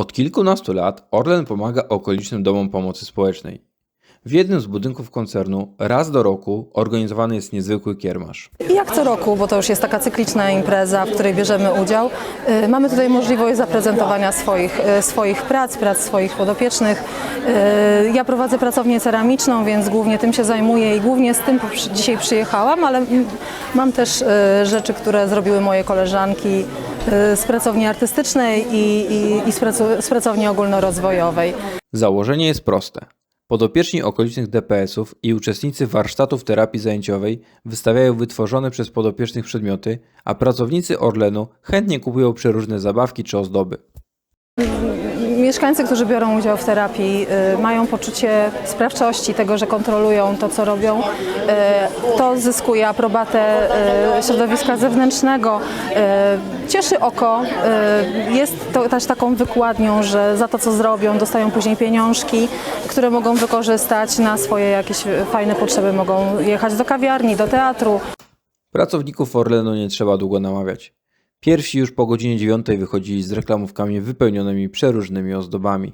Od kilkunastu lat Orlen pomaga okolicznym domom pomocy społecznej. W jednym z budynków koncernu raz do roku organizowany jest niezwykły kiermasz. I jak co roku, bo to już jest taka cykliczna impreza, w której bierzemy udział, y, mamy tutaj możliwość zaprezentowania swoich, y, swoich prac, prac swoich podopiecznych. Y, Ja prowadzę pracownię ceramiczną, więc głównie tym się zajmuję i głównie z tym dzisiaj przyjechałam, ale mam też y, rzeczy, które zrobiły moje koleżanki z pracowni artystycznej i, i, i z, pracu- z pracowni ogólnorozwojowej. Założenie jest proste. Podopieczni okolicznych DPS-ów i uczestnicy warsztatów terapii zajęciowej wystawiają wytworzone przez podopiecznych przedmioty, a pracownicy Orlenu chętnie kupują przeróżne zabawki czy ozdoby. Mieszkańcy, którzy biorą udział w terapii, y, mają poczucie sprawczości tego, że kontrolują to, co robią. Y, To zyskuje aprobatę y, środowiska zewnętrznego, cieszy oko, jest to też taką wykładnią, że za to, co zrobią, dostają później pieniążki, które mogą wykorzystać na swoje jakieś fajne potrzeby. Mogą jechać do kawiarni, do teatru, Pracowników Orlenu nie trzeba długo namawiać. Pierwsi już po godzinie 9 wychodzili z reklamówkami wypełnionymi przeróżnymi ozdobami.